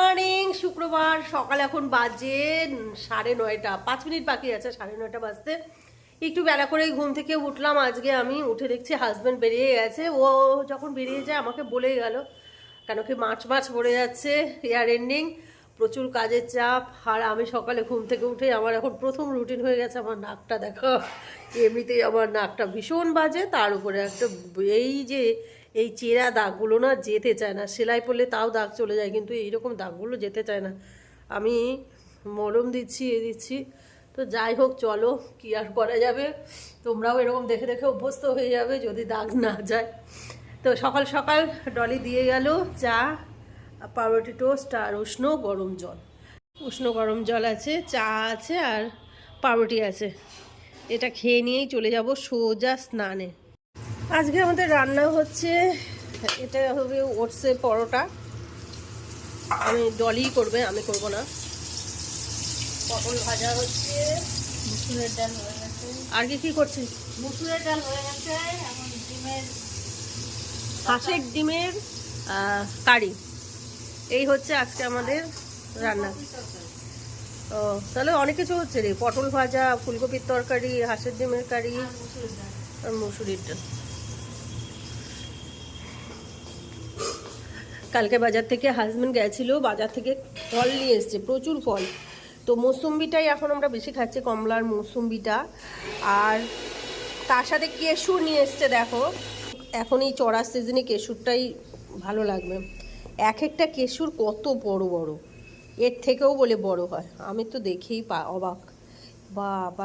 Morning, শুক্রবার, সকাল এখন বাজে সাড়ে নয়টা। পাঁচ মিনিট বাকি আছে, সাড়ে নয়টা বাজতে। একটু বেলা করেই ঘুম থেকে উঠলাম। আজকে আমি উঠে দেখছি হাজব্যান্ড বেরিয়ে গেছে। ও যখন বেরিয়ে যায়, আমাকে বলেই গেল, কেন কি মাছ মাছ পড়ে যাচ্ছে ইয়ার এন্ডিং প্রচুর কাজের চাপ। আর আমি সকালে ঘুম থেকে উঠে আমার এখন প্রথম রুটিন হয়ে গেছে, আমার নাকটা দেখো। এমনিতেই আমার নাকটা ভীষণ বাজে। তার উপরে একটা এই যে এই চেরা দাগগুলো না যেতে চায় না। সেলাই পড়লে তাও দাগ চলে যায়, কিন্তু এইরকম দাগগুলো যেতে চায় না। আমি মলম দিচ্ছি, এ দিচ্ছি। তো যাই হোক, চলো, কি আর করা যাবে? তোমরাও এরকম দেখে দেখে অভ্যস্ত হয়ে যাবে যদি দাগ না যায়। তো সকাল সকাল ডলি দিয়ে গেল চা, পাউরুটি টোস্ট আর উষ্ণ গরম জল। উষ্ণ গরম জল আছে, চা আছে আর পাউরুটি আছে। এটা খেয়ে নিয়েই চলে যাব সোজা স্নানে। আজকে আমাদের রান্না হচ্ছে এটা হবে ওটসের পরোটা। আমি ডলি করবে আমি করব না। পটল ভাজা হচ্ছে। মুসুরের ডাল হয়ে গেছে। আর কি কি করছিস? মুসুরের ডাল হয়ে গেছে এখন ডিমের হাঁসের ডিমের কারি। এই হচ্ছে আজকে আমাদের রান্না। ও তাহলে অনেক কিছু হচ্ছে রে। পটল ভাজা ফুলকপির তরকারি হাঁসের ডিমের কারি আর মুসুরির ডাল। কালকে বাজার থেকে হাজব্যান্ড গেছিল, বাজার থেকে ফল নিয়ে এসছে, প্রচুর ফল। তো মৌসুম্বিটাই এখন আমরা বেশি খাচ্ছি, কমলার মৌসুম্বিটা। আর তার সাথে কেশু নিয়ে এসছে, দেখো। এখন এই চড়ার সিজনে কেশুরটাই ভালো লাগবে। এক একটা কেশুর কত বড় বড়। এর থেকেও বলে বড় হয়। আমি তো দেখেই পা অবাক।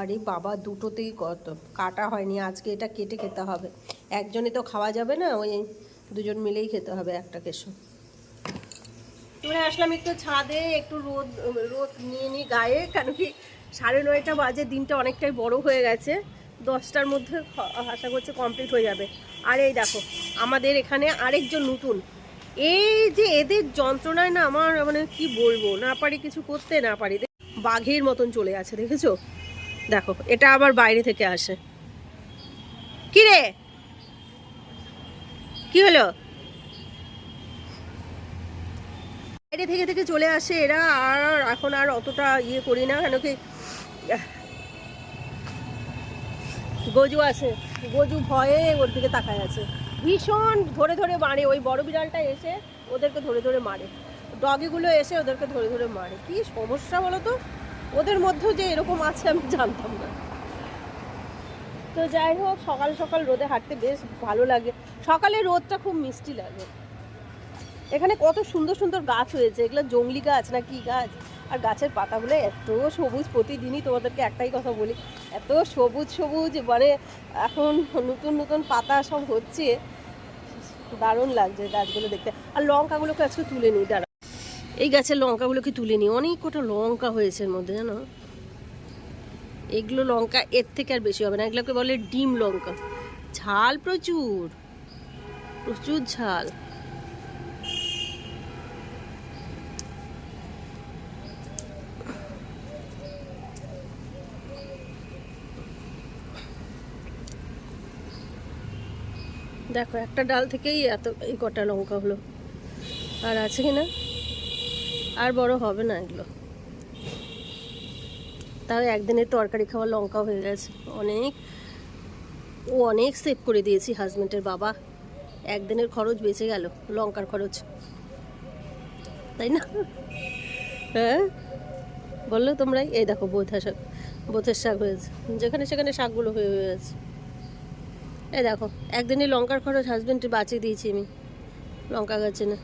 রে, বাবা, দুটোতেই কত। কাটা হয়নি, আজকে এটা কেটে খেতে হবে। একজনে তো খাওয়া যাবে না, ওই দুজন মিলেই খেতে হবে একটা কেশু চলে আসলাম একটু ছাদে, একটু রোদ রোদ নিয়ে নিই গায়ে কেন কি সাড়ে নয়টা বাজে, দিনটা অনেকটাই বড় হয়ে গেছে। দশটার মধ্যে আশা করছি কমপ্লিট হয়ে যাবে। আর এই দেখো, আমাদের এখানে আরেকজন নতুন। এই যে এদের যন্ত্রণায় না আমার মানে কি বলব, না পারি কিছু করতে, না পারি। বাঘের মতন চলে আছে, দেখেছ? দেখো, এটা আবার বাইরে থেকে আসে। কি রে কি হলো? বাইরে থেকে থেকে চলে আসে এরা, আর এখন আর অতটা ইয়ে করি না, কেন কি, গজু আছে, গজু ভয়ে ওর দিকে তাকায় আছে। ভীষণ ধরে ধরে মারে, ওই বড় বিড়ালটা এসে ওদেরকে ধরে ধরে মারে। ডগিগুলো এসে ওদেরকে ধরে ধরে মারে। কি সমস্যা বলো তো ওদের মধ্যেও যে এরকম আছে আমি জানতাম না। তো যাই হোক, সকাল সকাল রোদে হাঁটতে বেশ ভালো লাগে। সকালে রোদটা খুব মিষ্টি লাগে। এখানে কত সুন্দর সুন্দর গাছ হয়েছে। এগুলো জংলি গাছ না কি গাছ? আর গাছের পাতাগুলো এত সবুজ, প্রতিদিনই তোমাদেরকে একটাই কথা বলি, এত সবুজ সবুজ মানে এখন নতুন নতুন পাতা সব হচ্ছে। দারুণ লাগছে গাছগুলো দেখতে। আর লঙ্কাগুলোকে আজকে তুলে নিই দাঁড়া এই গাছের লঙ্কাগুলোকে তুলে নিই, অনেক কটা লঙ্কা হয়েছে এর মধ্যে, জানো? এগুলো লঙ্কা এর থেকে আর বেশি হবে না, এগুলোকে বলে ডিম লঙ্কা। ঝাল প্রচুর প্রচুর ঝাল। দেখো, একটা ডাল থেকেই এত এই কটা লঙ্কা হলো। আর আছে কি না? আর বড় হবে না এগুলো। তাও একদিনের তরকারি খাওয়া লঙ্কা হয়ে গেছে। অনেক, ও অনেক সেভ করে দিয়েছি হাজব্যান্ডের বাবা। একদিনের খরচ বেঁচে গেল, লঙ্কার খরচ। তাই না? হ্যাঁ? বলল তোমরাই, এই দেখো বোথা শাক বোথের শাক হয়েছে। যেখানে সেখানে শাকগুলো হয়ে হয়ে গেছে এই দেখো একদিনই লঙ্কার খরচ হাজবেন্ডে বাঁচিয়ে দিয়েছি আমি। লঙ্কা গাছে না।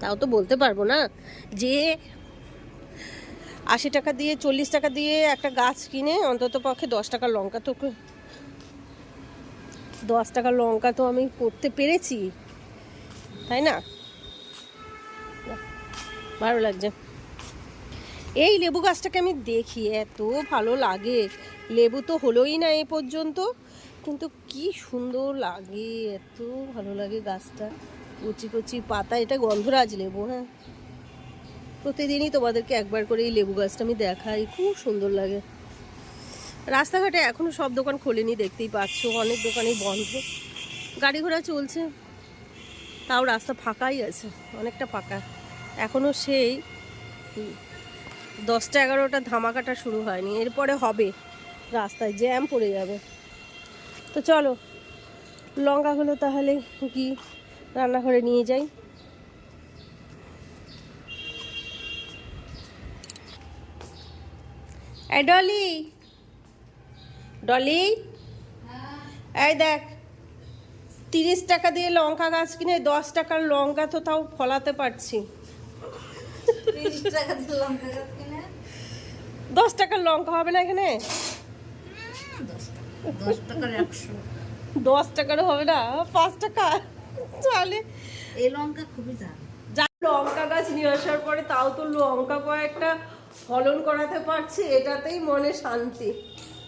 তাও তো বলতে পারব না যে আশি টাকা দিয়ে, চল্লিশ টাকা দিয়ে একটা গাছ কিনে অন্তত পক্ষে দশ টাকার লঙ্কা তো দশ টাকার লঙ্কা তো আমি করতে পেরেছি। তাই না? ভালো লাগছে। এই লেবু গাছটাকে আমি দেখি, এত ভালো লাগে। লেবু তো হলোই না এ পর্যন্ত। কিন্তু কি সুন্দর লাগে, এত ভালো লাগে গাছটা। কচি কচি পাতা, এটা গন্ধরাজ লেবু হ্যাঁ। প্রতিদিনই তোমাদেরকে একবার করে এই লেবু গাছটা আমি দেখাই, খুব সুন্দর লাগে। রাস্তাঘাটে এখনও সব দোকান খোলেনি, দেখতেই পাচ্ছ, অনেক দোকানই বন্ধ। গাড়ি ঘোড়া চলছে, তাও রাস্তা ফাঁকাই আছে, অনেকটা ফাঁকা। এখনও সেই দশটা এগারোটা ধামাকাটা শুরু হয়নি, এরপরে হবে, রাস্তায় জ্যাম পড়ে যাবে। তো চলো লঙ্কাগুলো তাহলে কি রান্নাঘরে নিয়ে যাই। এই ডলি ডলি এই দেখ তিরিশ টাকা দিয়ে লঙ্কা গাছ কিনে দশ টাকার লঙ্কা তো তাও ফলাতে পারছি। দশ টাকার লঙ্কা হবে না এখানে? দশ টাকা দশ টাকার একশো। দশ টাকারও হবে না পাঁচ টাকা। তাহলে এই লঙ্কা খুবই দাম। লঙ্কা গাছ নিয়ে আসার পরে তাও তো লঙ্কা কয়েকটা ফলন করাতে পারছি এটাতেই মনে শান্তি।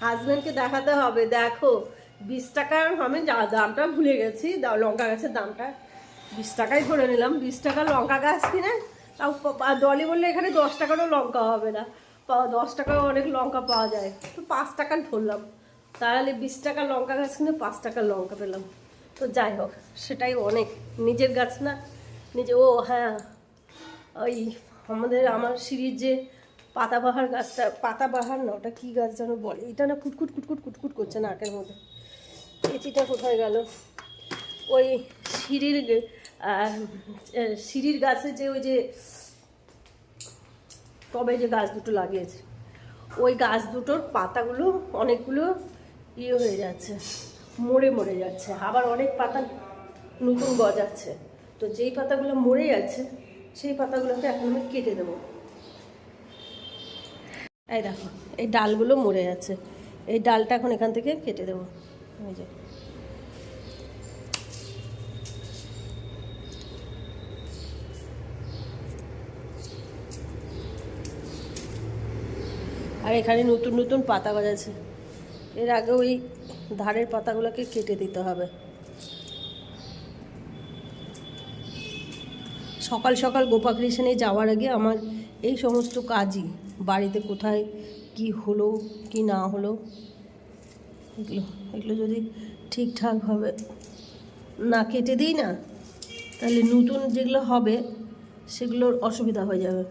হাজবেন্ডকে দেখাতে হবে দেখো বিশ টাকার আমি দামটা ভুলে গেছি দা- লঙ্কা গাছের দামটা। বিশ টাকাই ধরে নিলাম বিশ টাকা লঙ্কা গাছ কিনে তাও ডলি বললে এখানে দশ টাকারও লঙ্কা হবে না। দশ টাকাও অনেক লঙ্কা পাওয়া যায় তো পাঁচ টাকা ধরলাম। তাহলে বিশ টাকা লঙ্কা গাছ কিনে পাঁচ টাকার লঙ্কা পেলাম। তো যাই হোক, সেটাই অনেক। নিজের গাছ না, নিজে, ও হ্যাঁ ওই আমাদের, আমার সিঁড়ির যে পাতাবাহার গাছটা, পাতাবাহার না, ওটা কী গাছ যেন বলে? এটা না কুটকুট কুটকুট কুটকুট করছে নাকের মধ্যে। এচিটা কোথায় গেল? ওই সিঁড়ির সিঁড়ির গাছে যে ওই যে তবে যে গাছ দুটো লাগিয়েছে, ওই গাছ দুটোর পাতাগুলো, অনেকগুলো ইয়ে হয়ে যাচ্ছে, মরে মরে যাচ্ছে। আবার অনেক পাতা নতুন গজাচ্ছে। তো যেই পাতাগুলো মরে যাচ্ছে, সেই পাতাগুলোকে এখন আমি কেটে দেবো। এই দেখো, এই ডালগুলো মরে যাচ্ছে। এই ডালটা এখন এখান থেকে কেটে দেবো। যে। আর এখানে নতুন নতুন পাতা গজাচ্ছে। এর আগে ওই ধারের পাতাগুলোকে কেটে দিতে হবে। সকাল সকাল গোপা কৃষ্ণে যাওয়ার আগে আমার এই সমস্ত কাজই, বাড়িতে কোথায় কি হলো, কি না হলো, এগুলো এগুলো যদি ঠিকঠাকভাবে না কেটে দিই না, তাহলে নতুন যেগুলো হবে, সেগুলোর অসুবিধা হয়ে যাবে।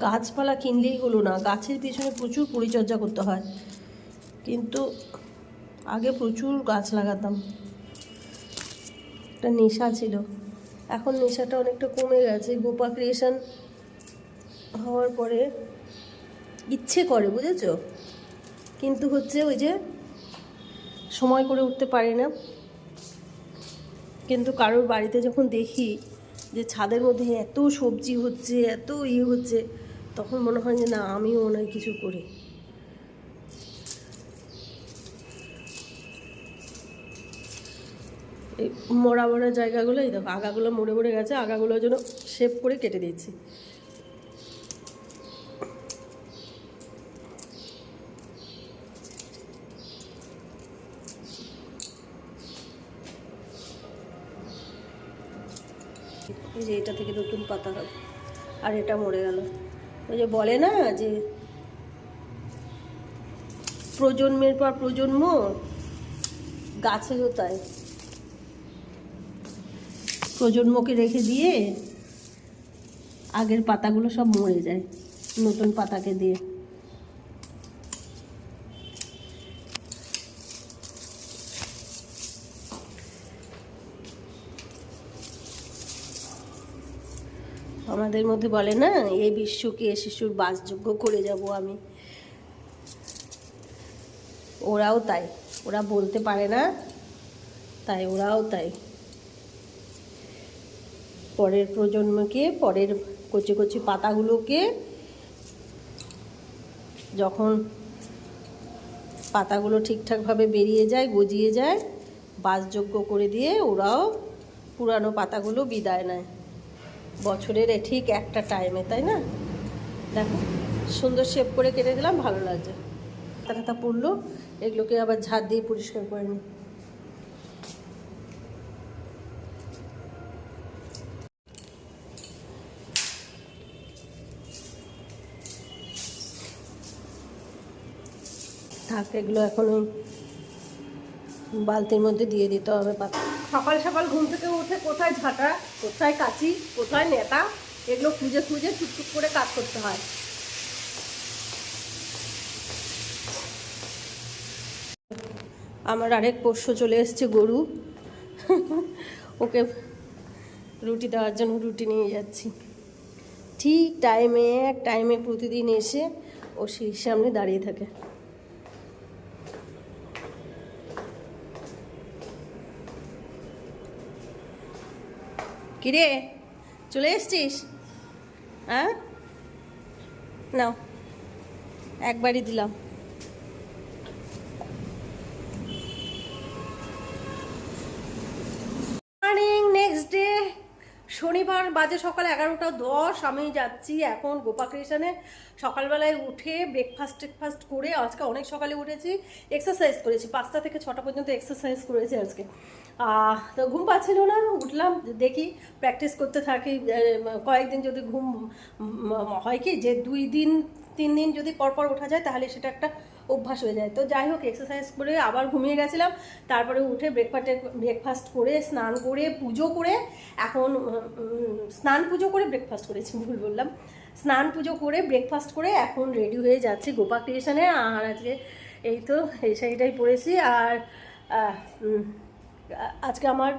গাছপালা কিনলেই হলো না, গাছের পিছনে প্রচুর পরিচর্যা করতে হয়। কিন্তু আগে প্রচুর গাছ লাগাতাম। একটা নেশা ছিল। এখন নেশাটা অনেকটা কমে গেছে। গোপা ক্রিয়েশন হওয়ার পরে ইচ্ছে করে, বুঝেছ? কিন্তু হচ্ছে ওই যে সময় করে উঠতে পারি না। কিন্তু কারোর বাড়িতে যখন দেখি যে ছাদের মধ্যে এত সবজি হচ্ছে, এত ইয়ে হচ্ছে, তখন মনে হয় যে না, আমিও মনে হয় কিছু করি। এই মরা মরা জায়গাগুলো, এই দেখো, আগাগুলো মরে মরে গেছে, আগাগুলো জন্য শেপ করে কেটে দিচ্ছি এই যে এটা থেকে নতুন পাতা হবে। আর এটা মরে গেল। ওই যে বলে না যে প্রজন্মের পর প্রজন্ম গাছেরও তাই। প্রজন্মকে রেখে দিয়ে আগের পাতাগুলো সব মরে যায়, নতুন পাতাকে দিয়ে। আমাদের মধ্যে বলে না এই বিশ্বকে শিশুর বাসযোগ্য, করে যাব আমি। ওরাও তাই, ওরা বলতে পারে না, তাই ওরাও তাই। পরের প্রজন্মকে, পরের কচি কচি পাতাগুলোকে যখন পাতাগুলো ঠিকঠাকভাবে বেরিয়ে যায়, গজিয়ে যায়, বাসযোগ্য করে দিয়ে ওরাও পুরানো পাতাগুলো বিদায় নেয়। বছরের ঠিক একটা টাইমে তাই না? দেখো, সুন্দর শেপ করে কেটে দিলাম, ভালো লাগছে। খাতা পড়ল, এগুলোকে আবার ঝাড় দিয়ে পরিষ্কার করে নিই। থাক, এগুলো এখন বালতির মধ্যে দিয়ে দিতে হবে পাতা। সকাল সকাল ঘুম থেকে উঠে কোথায় ঝাঁটা, কোথায় কাচি, কোথায় নেতা, এগুলো খুঁজে খুঁজে টুকটুক করে কাজ করতে হয়। আমার আরেক পোষ্য চলে এসছে, গরু। ওকে রুটি দেওয়ার জন্য রুটি নিয়ে যাচ্ছি। ঠিক টাইমে এক টাইমে প্রতিদিন এসে ও সিঁড়ির সামনে দাঁড়িয়ে থাকে। কিরে? চলে এসছিস? হ্যাঁ? নাও একবারই দিলাম মর্নিং নেক্সট ডে শনিবার বাজে সকাল এগারোটা দশ, আমি যাচ্ছি এখন গোপা ক্রিয়েশনে সকালবেলায় উঠে ব্রেকফাস্ট টেকফাস্ট করে আজকে অনেক সকালে উঠেছি এক্সারসাইজ করেছি। পাঁচটা থেকে ছটা পর্যন্ত এক্সারসাইজ করেছি আজকে। তো ঘুম পাচ্ছিল না, উঠলাম, দেখি প্র্যাকটিস করতে থাকি। কয়েকদিন যদি ঘুম হয় কি যে দুই দিন, তিন দিন যদি পরপর ওঠা যায়, তাহলে সেটা একটা অভ্যাস হয়ে যায়। তো যাই হোক এক্সারসাইজ করে আবার ঘুমিয়ে গেছিলাম। তারপরে উঠে ব্রেকফাস্টে ব্রেকফাস্ট করে, স্নান করে, পুজো করে, এখন স্নান পুজো করে ব্রেকফাস্ট করেছি, ভুল বললাম। স্নান পুজো করে ব্রেকফাস্ট করে এখন রেডি হয়ে যাচ্ছি গোপা ক্রিয়েশনে আর আজকে এই তো, এই শাড়িটাই পরেছি। আর আজকে আমার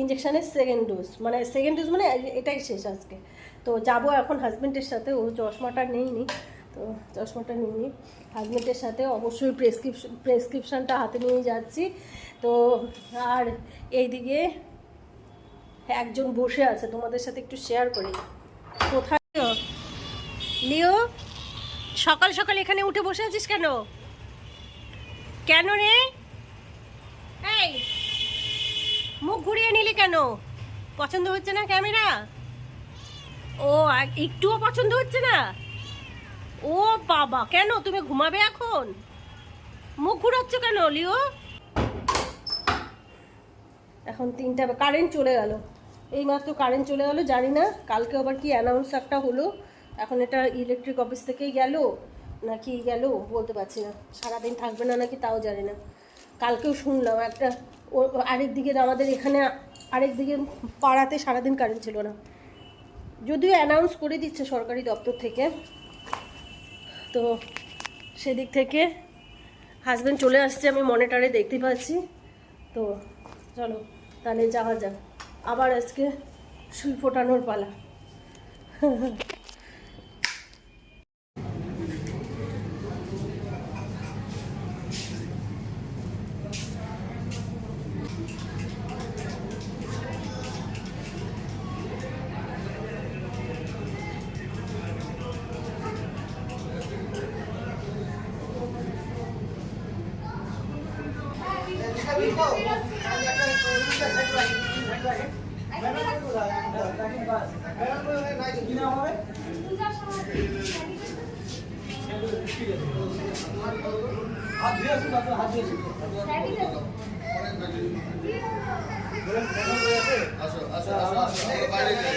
ইঞ্জেকশানের সেকেন্ড ডোজ মানে সেকেন্ড ডোজ মানে এটাই শেষ আজকে। তো যাব এখন হাজব্যান্ডের সাথে, ও চশমাটা নেইনি। তো চশমাটা নিইনি। হাজব্যান্ডের সাথে অবশ্যই প্রেসক্রিপশন প্রেসক্রিপশনটা হাতে নিয়ে যাচ্ছি। তো আর এইদিকে একজন বসে আছে, তোমাদের সাথে একটু শেয়ার করি। কোথায়? লিও, সকাল সকাল এখানে উঠে বসে আছিস কেন? কেন রে? এই, মুখ ঘুরিয়ে নিলি কেন? পছন্দ হচ্ছে না ক্যামেরা? ও একটুও পছন্দ হচ্ছে না? ও বাবা, কেন? তুমি ঘুমাবে এখন? মুখ ঘুরাচ্ছ কেন, লিও? এখন তিনটা কারেন্ট চলে গেল। এইমাত্র কারেন্ট চলে গেল, জানি না, কালকে আবার কি অ্যানাউন্স একটা হলো। এখন এটা ইলেকট্রিক অফিস থেকেই গেল, নাকি গেল, বলতে পারছি না। সারাদিন থাকবে না নাকি তাও জানি না। কালকেও শুনলাম একটা আরেক দিকে আমাদের এখানে আরেক দিকে পাড়াতে সারাদিন কারেন্ট ছিল না। যদিও অ্যানাউন্স করে দিচ্ছে সরকারি দপ্তর থেকে তো সেদিক থেকে হাজব্যান্ড চলে আসছে, আমি মনিটারে দেখতে পাচ্ছি। তো চলো, তাহলে যাওয়া যাক। আবার আজকে সুই ফোটানোর পালা। আসো আসো আসো বাইরে যাই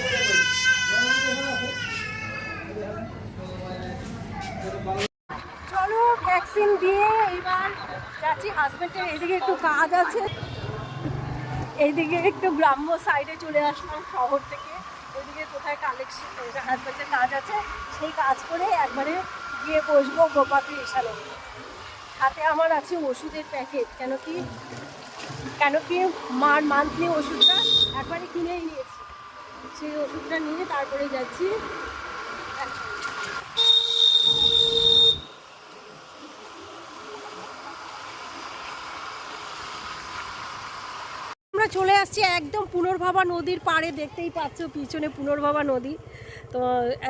চলো ভ্যাকসিন দিয়ে এবার যাচ্ছি হাজবেন্ডের এদিকে একটু কাজ আছে। এইদিকে একটু গ্রাম্য সাইডে চলে আসলাম শহর থেকে। ওইদিকে কোথায় কালেকশন হাজবেন্ডের কাজ আছে, সেই কাজ করে একবারে গিয়ে বসবো গোপাপি এসালে। হাতে আমার আছে ওষুধের প্যাকেট কেন কি? কেন কি মার মান্থলি ওষুধটা একবারে কিনেই নিয়েছি। সেই ওষুধটা নিয়ে তারপরে যাচ্ছি আমরা চলে আসছি একদম পুনর্ভাবা নদীর পাড়ে, দেখতেই পাচ্ছ পিছনে পুনর্ভাবা নদী। তো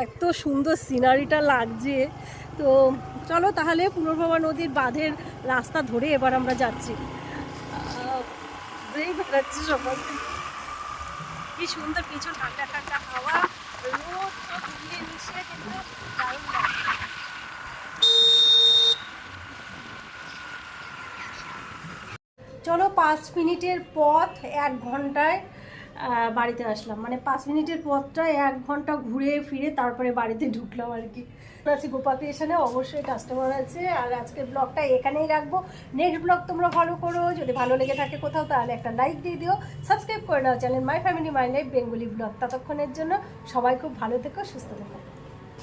এত সুন্দর সিনারিটা লাগছে। তো চলো তাহলে পুনর্ভাবা নদীর বাঁধের রাস্তা ধরে এবার আমরা যাচ্ছি। সকাল কি সুন্দর, পিছন ঠান্ডা ঠান্ডা হাওয়া, রোদ ঘুরিয়ে মিশিয়ে কিন্তু দারুণ লাগছে চলো পাঁচ মিনিটের পথ এক ঘন্টায় বাড়িতে আসলাম। মানে পাঁচ মিনিটের পথটা এক ঘণ্টা ঘুরে ফিরে তারপরে বাড়িতে ঢুকলাম আর কি। আছে গোপা ক্রিয়েশনে অবশ্যই কাস্টমার আছে। আর আজকের ব্লগটা এখানেই রাখব। নেক্সট ব্লগ তোমরা ফলো করো। যদি ভালো লেগে থাকে কোথাও, তাহলে একটা লাইক দিয়ে দিও। সাবস্ক্রাইব করে নাও channel my family my life Bengali blog ততক্ষণের জন্য। সবাই খুব ভালো থেকো, সুস্থ থেকো।